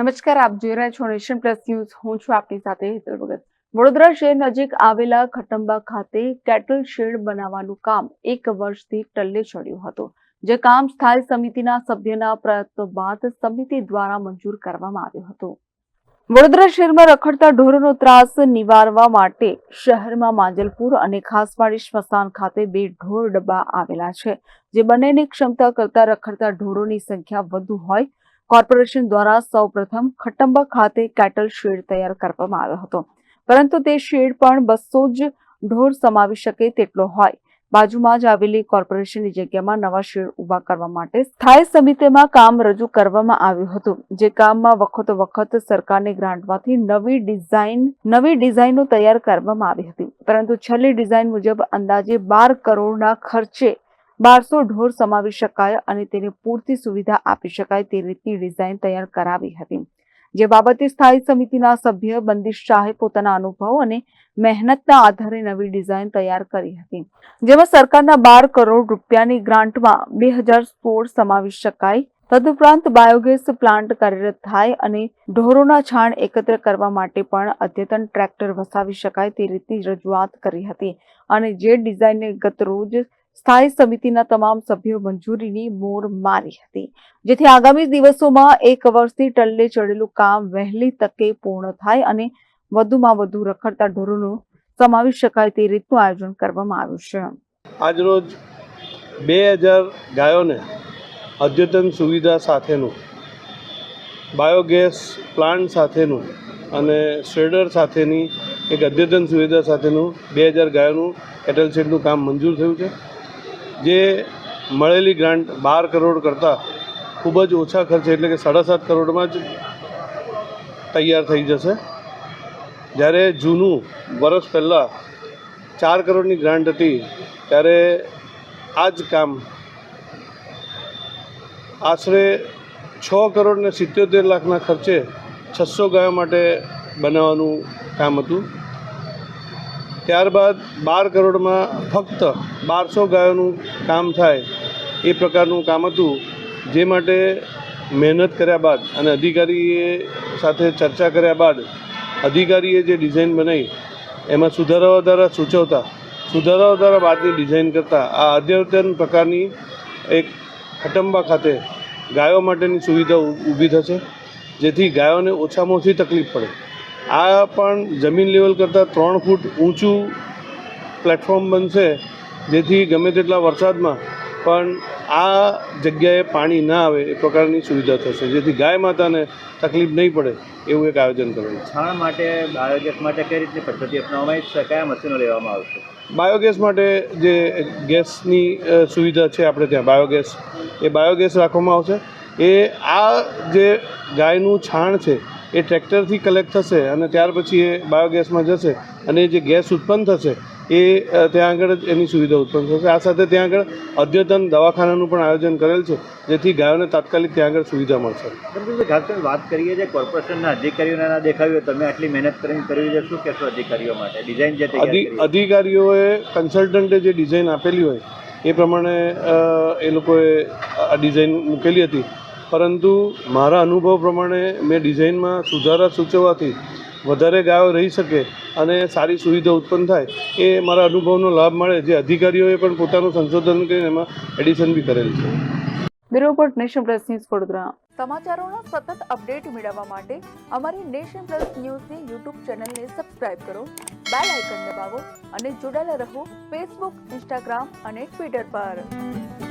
નમસ્કાર, આપ જોઈ રહ્યા છો નેશન પ્લસ ન્યૂઝ. હું છું આપની સાથે હેતલ ભગત. વડોદરા શહેર નજીક આવેલા ખટંબા ખાતે કેટલ શેડ બનાવવાનું કામ એક વર્ષથી ટલ્લે ચડ્યું હતું, જે કામ સ્થાયી સમિતિના સભ્યના પ્રયત્નો બાદ સમિતિ દ્વારા મંજૂર કરવામાં આવ્યું હતું. વડોદરા શહેરમાં રખડતા ઢોરોનો ત્રાસ નિવારવા માટે શહેરમાં માંજલપુર અને ખાસવાડી સ્મશાન ખાતે બે ઢોર ડબ્બા આવેલા છે, જે બંનેની ક્ષમતા કરતા રખડતા ઢોરોની સંખ્યા વધુ હોય કોર્પોરેશન દ્વારા સૌપ્રથમ ખટંબા ખાતે કેટલ શેડ તૈયાર કરવામાં આવ્યો હતો. પરંતુ તે શેડ પણ બસો જ ઢોર સમાવી શકે તેટલો હોય. બાજુમાં જ આવેલી કોર્પોરેશનની જગ્યામાં નવા શેડ ઊભા કરવા માટે સ્થાયી સમિતિમાં કામ રજૂ કરવામાં આવ્યું હતું. જે કામમાં વખતો વખત સરકારની ગ્રાન્ટમાંથી નવી ડિઝાઇન નવી ડિઝાઇનો તૈયાર કરવામાં આવી હતી. પરંતુ છેલ્લી ડિઝાઇન મુજબ અંદાજે બાર કરોડના ખર્ચે બારસો ઢોર સમાવી શકાય અને તેને પૂરતી સુવિધા આપી શકાય તે રીતની ડિઝાઇન તૈયાર કરાવી હતી. જે બાબતે સ્થાયી સમિતિના સભ્ય બંદીશ શાહે પોતાના અનુભવ અને મહેનતના આધારે નવી ડિઝાઇન તૈયાર કરી હતી. જેમાં સરકારના બાર કરોડ રૂપિયાની ગ્રાન્ટમાં બે હજાર સ્પોર સમાવી શકાય. તદુપરાંત બાયોગેસ પ્લાન્ટ કાર્યરત થાય અને ઢોરોના છાણ એકત્ર કરવા માટે પણ અદ્યતન ટ્રેક્ટર વસાવી શકાય તે રીતની રજૂઆત કરી હતી અને જે ડિઝાઇનને ગત રોજ સ્થાયી સમિતિના તમામ સભ્યો મંજૂરીની મોર મારી હતી. જેથી આગામી દિવસોમાં એક વર્ષથી ટલ્લે ચડેલું કામ વહેલી તકે પૂર્ણ થાય અને વધુમાં વધુ રખડતા ઢોરોનો સમાવી શકાય તે રીતનું આયોજન કરવામાં આવ્યું છે. આજરોજ બે હજાર ગાયોને અદ્યતન સુવિધા સાથેનું, બાયોગેસ પ્લાન્ટ સાથેનું અને શ્રેડર સાથેની એક અદ્યતન સુવિધા સાથેનું બે હજાર ગાયોનું, કેટલ શેડનું કામ મંજૂર થયું છે. જે મળેલી ગ્રાન્ટ બાર કરોડ કરતાં ખૂબ જ ઓછા ખર્ચે, એટલે કે સાડા સાત કરોડમાં જ તૈયાર થઈ જશે. જ્યારે જૂનું વર્ષ પહેલાં ચાર કરોડની ગ્રાન્ટ હતી, ત્યારે આ જ કામ આશરે છ કરોડ ને લાખના ખર્ચે છસો ગાયો માટે બનાવવાનું કામ હતું. ત્યારબાદ બાર કરોડમાં ફક્ત બારસો ગાયોનું કામ થાય એ પ્રકારનું કામ હતું. જે માટે મહેનત કર્યા બાદ અને અધિકારીએ સાથે ચર્ચા કર્યા બાદ અધિકારીએ જે ડિઝાઇન બનાવી એમાં સુધારા દ્વારા સૂચવતા સુધારા દ્વારા બાદની ડિઝાઇન કરતાં, આ અદ્યતન પ્રકારની એક ખટંબા ખાતે ગાયો માટેની સુવિધા ઊભી થશે, જેથી ગાયોને ઓછામાં ઓછી તકલીફ પડે. આ પણ જમીન લેવલ કરતાં ત્રણ ફૂટ ઊંચું પ્લેટફોર્મ બનશે જેથી ગમે તેટલા વરસાદમાં પણ આ જગ્યાએ પાણી ના આવે એ પ્રકારની સુવિધા થશે. જેથી ગાય માતાને તકલીફ નહીં પડે એવું એક આયોજન કરેલું છે. છાણ માટે બાયોગેસ માટે કઈ રીતની પદ્ધતિ અપનાવવામાં આવી કયા મશીનો લેવામાં આવશે? બાયોગેસ માટે જે ગેસની સુવિધા છે આપણે ત્યાં બાયોગેસ એ બાયોગેસ રાખવામાં આવશે. એ આ જે ગાયનું છાણ છે એ ટ્રેક્ટરથી કલેક્ટ થશે અને ત્યાર પછી એ બાયોગેસમાં જશે અને જે ગેસ ઉત્પન્ન થશે એ ત્યાં આગળ જ એની સુવિધા ઉત્પન્ન થશે. આ સાથે ત્યાં આગળ અદ્યતન દવાખાનાનું પણ આયોજન કરેલ છે જેથી ગાયોને તાત્કાલિક ત્યાં આગળ સુવિધા મળશે. ખાસ કરીને વાત કરીએ છીએ કોર્પોરેશનના અધિકારીઓને ના દેખાવ્યું તમે આટલી મહેનત કરીને કર્યું છે શું કહેશો અધિકારીઓ માટે? ડિઝાઇન જે અધિ અધિકારીઓએ કન્સલ્ટન્ટે જે ડિઝાઇન આપેલી હોય એ પ્રમાણે એ લોકોએ આ ડિઝાઇન મૂકેલી હતી. પરંતુ મારા અનુભવ પ્રમાણે મેં ડિઝાઇનમાં સુધારા સૂચવવાથી વધારે ગાયો રહી શકે અને સારી સુવિધા ઉત્પન્ન થાય એ મારા અનુભવનો લાભ મળે. જે અધિકારીઓએ પણ પોતાનું સંશોધન કરીને એમાં એડિશન બી કરેલ છે. Bureau report Nation Plus News Vadodara. સમાચારોના સતત અપડેટ મેળવવા માટે અમારી નેશન પ્લસ ન્યૂઝની યુટ્યુબ ચેનલને સબસ્ક્રાઇબ કરો બેલ આઇકન દબાવો અને જોડાયેલા રહો ફેસબુક ઇન્સ્ટાગ્રામ અને ટ્વિટર પર.